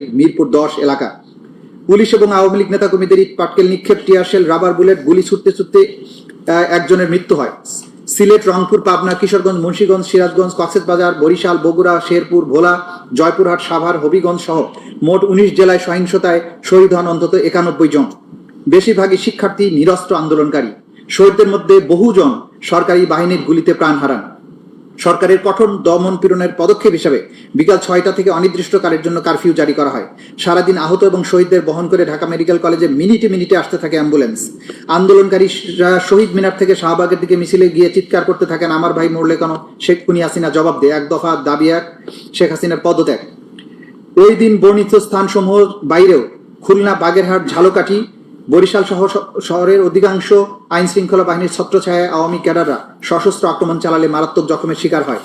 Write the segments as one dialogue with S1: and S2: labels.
S1: মিরপুর দশ এলাকা। পুলিশ এবং আওয়ামী লীগ নেতাকর্মীদের ইট, পাটকেল, নিক্ষেপ টিয়ারশেল রাবার, বুলেট, গুলি ছুটতে ছুটতে একজনের মৃত্যু হয়। সিলেট, রংপুর, পাবনা, কিশোরগঞ্জ, মুন্সিগঞ্জ, সিরাজগঞ্জ কক্সবাজার বরিশাল, বগুড়া, শেরপুর, ভোলা, জয়পুরহাট, সাভার, হবিগঞ্জ সহ মোট উনিশ জেলায় সহিংসতায় শহীদ হন অন্তত একানব্বই জন। বেশিরভাগই শিক্ষার্থী, নিরস্ত্র আন্দোলনকারী। শহীদদের মধ্যে বহুজন সরকারি বাহিনীর গুলিতে প্রাণ হারান। সরকারের কঠোর দমন পীড়নের পদক্ষেপ হিসাবে বিকাল ছয়টা থেকে অনির্দিষ্টকালের জন্য কারফিউ জারি করা হয়। সারাদিন আহত এবং শহীদদের বহন করে ঢাকা মেডিকেল কলেজে মিনিটে মিনিটে আসতে থাকে অ্যাম্বুলেন্স। আন্দোলনকারীরা শহীদ মিনার থেকে শাহবাগের দিকে মিছিলে গিয়ে চিৎকার করতে থাকেন আমার ভাই মরলে কেন শেখ কুনি হাসিনা জবাব দেয়, এক দফা দাবি এক, শেখ হাসিনার পদত্যাগ। ওই দিন বর্ণিত স্থানসমূহ বাইরেও খুলনা, বাগেরহাট, ঝালকাঠি বরিশাল সহ শ- শহরের অধিকাংশ আইন শৃঙ্খলা বাহিনীর ছত্রছায়ায় আওয়ামী ক্যাডাররা সশস্ত্র আক্রমণ চালালে মারাত্মক জখমের শিকার হয়।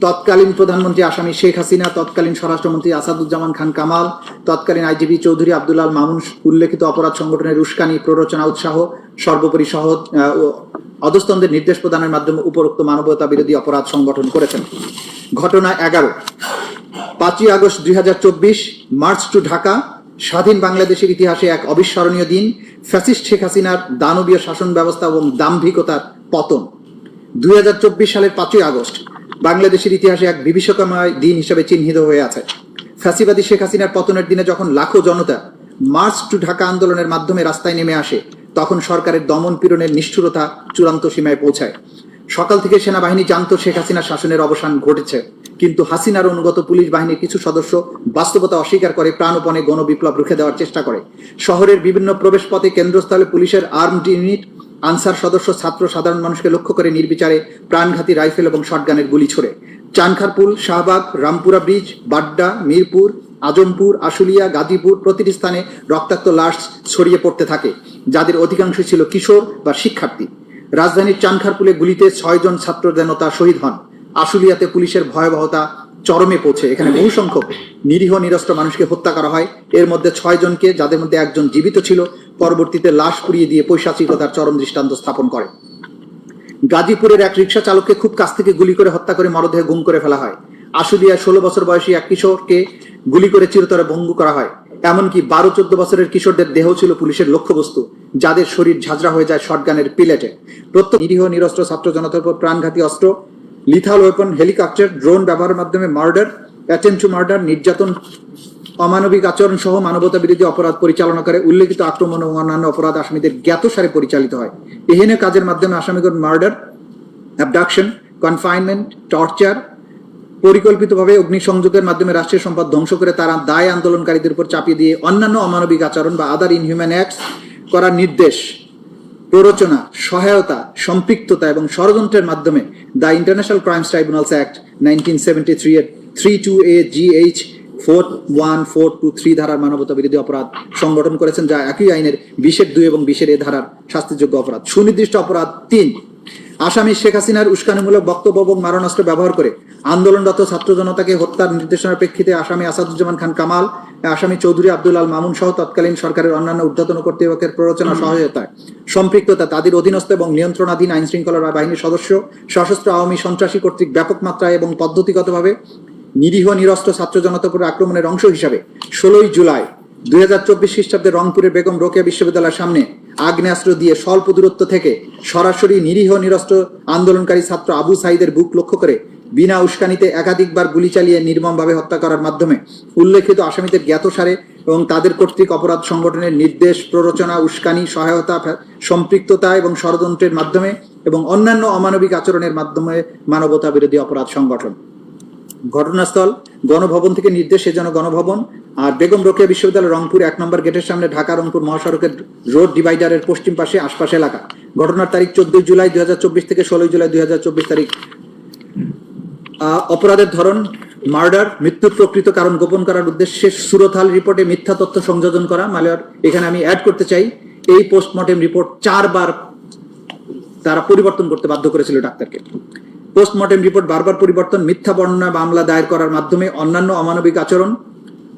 S1: তৎকালীন প্রধানমন্ত্রী আসামি শেখ হাসিনা, তৎকালীন স্বরাষ্ট্রমন্ত্রী আসাদুজ্জামান খান কামাল, তৎকালীন আইজিবি চৌধুরী আব্দুল্লাল মামুন উল্লেখিত অপরাধ সংগঠনের উস্কানি, প্ররোচনা, উৎসাহ, সর্বোপরি সহ অধস্তনদের নির্দেশ প্রদানের মাধ্যমে উপরোক্ত মানবতা বিরোধী অপরাধ সংগঠন করেছেন। ঘটনা এগারো। পাঁচই আগস্ট দুই হাজার চব্বিশ, মার্চ টু ঢাকা স্বাধীন বাংলাদেশের ইতিহাসে এক অবিস্মরণীয় দিন, ফ্যাসিস্ট শেখ হাসিনার দানবীয় শাসন ব্যবস্থা এবং দাম্ভিকতার পতন। দুই সালের পাঁচই আগস্ট বাংলাদেশের ইতিহাসে এক বিভীষিকাময় দিন হিসেবে চিহ্নিত হয়ে আছে। ফ্যাসিবাদী শেখ হাসিনার পতনের দিনে যখন লাখো জনতা মার্চ টু ঢাকা আন্দোলনের মাধ্যমে রাস্তায় নেমে আসে, তখন সরকারের দমন পীড়নের নিষ্ঠুরতা চূড়ান্ত সীমায় পৌঁছায়। সকাল থেকে সেনাবাহিনী জানতো শেখ হাসিনার শাসনের অবসান ঘটেছে, কিন্তু হাসিনার অনুগত পুলিশ বাহিনীর কিছু সদস্য বাস্তবতা অস্বীকার করে, প্রাণপণে গণবিপ্লব রুখে দেওয়ার চেষ্টা করে। শহরের বিভিন্ন প্রবেশপথে কেন্দ্রস্থলে পুলিশের আর্মড ইউনিট, আনসার সদস্য, ছাত্র, সাধারণ মানুষকে লক্ষ্য করে নির্বিচারে প্রাণঘাতী রাইফেল এবং শটগানের গুলি ছোড়ে। চানখারপুল, শাহবাগ, রামপুরা ব্রিজ, বাড্ডা, মিরপুর, আজমপুর, আশুলিয়া, গাজীপুর প্রতিটি স্থানে রক্তাক্ত লাশ ছড়িয়ে পড়তে থাকে, যাদের অধিকাংশ ছিল কিশোর বা শিক্ষার্থী। রাজধানীর চানখারপুলে গুলিতে ছয়জন ছাত্র জনতা শহীদ হন। আশুলিয়াতে পুলিশের ভয়াবহতা চরমে পৌঁছে। এখানে বহু সংখ্যক নিরীহ, নিরস্ত্র মানুষকে হত্যা করা হয়। এর মধ্যে ছয় জনকে, যাদের মধ্যে একজন জীবিত ছিল, পরবর্তীতে লাশ পুড়িয়ে দিয়ে পৈশাচিকতার চরম দৃষ্টান্ত স্থাপন করে। গাজীপুরের এক রিক্সা চালককে খুব কাছ থেকে গুলি করে হত্যা করে মরদেহ গুম করে ফেলা হয়। আশুলিয়ায় ষোলো বছর বয়সী এক কিশোরকে গুলি করে চিরতরে ভঙ্গু করা হয়। এমনকি বারো, চোদ্দ বছরের কিশোরদের দেহ ছিল পুলিশের লক্ষ্যবস্তু, যাদের শরীর ঝাঁঝরা হয়ে যায় শটগানের পিলেটে। প্রত্যেক নিরীহ, নিরস্ত্র ছাত্র জনতার উপর প্রাণঘাতী অস্ত্র লিথাল ওয়েপন হেলিকপ্টার ড্রোন ব্যবহারের মাধ্যমে মার্ডার অ্যাটেম্প টু মার্ডার নির্যাতন, অমানবিক আচরণ সহ মানবতা বিরোধী অপরাধ পরিচালনা করে উল্লেখিত আক্রমণ ও অন্যান্য অপরাধ আসামিদের জ্ঞাতসারে পরিচালিত হয়। এহেনে কাজের মাধ্যমে আসামিগণ মার্ডার অ্যাবডাকশন কনফাইনমেন্ট টর্চার পরিকল্পিতভাবে অগ্নিসংযোগের মাধ্যমে রাষ্ট্রীয় সম্পদ ধ্বংস করে তারা দায় আন্দোলনকারীদের উপর চাপিয়ে দিয়ে অন্যান্য অমানবিক আচরণ বা আদার ইনহিউম্যান অ্যাক্টস করার নির্দেশ। প্ররোচনা, সহায়তা, সম্পৃক্ততা এবং ষড়যন্ত্রের মাধ্যমে the international crimes tribunals act nineteen seventy three এর three two A G H four one four two three ধারার মানবতা বিরোধী অপরাধ সংগঠন করেছেন, যা একই আইনের বিশের দুই এবং বিশের এ ধারার শাস্তিযোগ্য অপরাধ। সুনির্দিষ্ট অপরাধ তিন, আসামি শেখ হাসিনার উস্কানিমূলক বক্তব্য এবং মারণাস্ত্র ব্যবহার করে আন্দোলনরত ছাত্র জনতাকে হত্যার নির্দেশনার প্রেক্ষিতে আসামি আসাদুজ্জামান খান কামাল আসামি চৌধুরী আব্দুল আল মামুন সহ তৎকালীন সরকারের অন্যান্য ঊর্ধ্বতন কর্তৃপক্ষের প্ররোচনা সহায়তায় সম্পৃক্ততা তাদের অধীনস্থ এবং নিয়ন্ত্রণাধীন আইন শৃঙ্খলা বাহিনীর সদস্য সশস্ত্র আওয়ামী সন্ত্রাসী কর্তৃক ব্যাপক মাত্রায় এবং পদ্ধতিগতভাবে নিরীহ নিরস্ত্র ছাত্র জনতার উপর আক্রমণের অংশ হিসাবে ষোলোই জুলাই দুই হাজার চব্বিশ খ্রিস্টাব্দে রংপুরের বেগম রোকেয়া বিশ্ববিদ্যালয়ের সামনে আগ্নেয়াস্ত্র দিয়ে স্বল্প দূরত্ব থেকে সরাসরি নিরীহ নিরস্ত্র আন্দোলনকারী ছাত্র আবু সাইদের বুক লক্ষ্য করে বিনা উস্কানিতে একাধিকবার গুলি চালিয়ে নির্মমভাবে হত্যা করার মাধ্যমে উল্লেখিত আসামিদের জ্ঞাতসারে এবং তাদের কর্তৃক অপরাধ সংগঠনের নির্দেশ, প্ররোচনা, উস্কানি, সহায়তা, সম্পৃক্ততা এবং ষড়যন্ত্রের মাধ্যমে এবং অন্যান্য অমানবিক আচরণের মাধ্যমে মানবতা বিরোধী অপরাধ সংগঠন। ঘটনাস্থল, গণভবন থেকে নির্দেশে যেন গণভবন আর বেগম রোকেয়া বিশ্ববিদ্যালয় রংপুর এক নম্বর গেটের সামনে ঢাকা রংপুর মহাসড়কের রোড ডিভাইডারের পশ্চিম পাশে আশপাশ এলাকা। ঘটনার তারিখ চোদ্দই জুলাই দু হাজার চব্বিশ থেকে ষোলোই জুলাই দুই হাজার চব্বিশ তারিখ। অপরাধের ধরন, মার্ডার, মৃত্যুর প্রকৃত কারণ গোপন করার উদ্দেশ্যে সুরথাল রিপোর্টে মিথ্যা তথ্য সংযোজন করা। মালিয়ার এখানে আমি অ্যাড করতে চাই, এই পোস্টমর্টেম রিপোর্ট চারবার তারা পরিবর্তন করতে বাধ্য করেছিল ডাক্তারকে। পোস্টমর্টেম রিপোর্ট বারবার পরিবর্তন, মিথ্যা বর্ণনা, মামলা দায়ের করার মাধ্যমে অন্যান্য অমানবিক আচরণ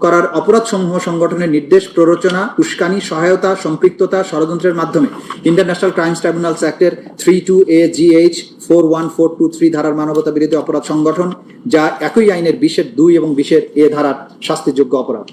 S1: করার অপরাধ সমূহ সংগঠনের নির্দেশ, প্ররোচনা, উস্কানি, সহায়তা, সম্পৃক্ততা, ষড়যন্ত্রের মাধ্যমে। International crimes tribunals অ্যাক্টের three two A G H four one four two three ধারার মানবতা বিরোধী অপরাধ সংগঠন, যা একই আইনের বিশের দুই এবং বিশের এ ধারার শাস্তিযোগ্য অপরাধ।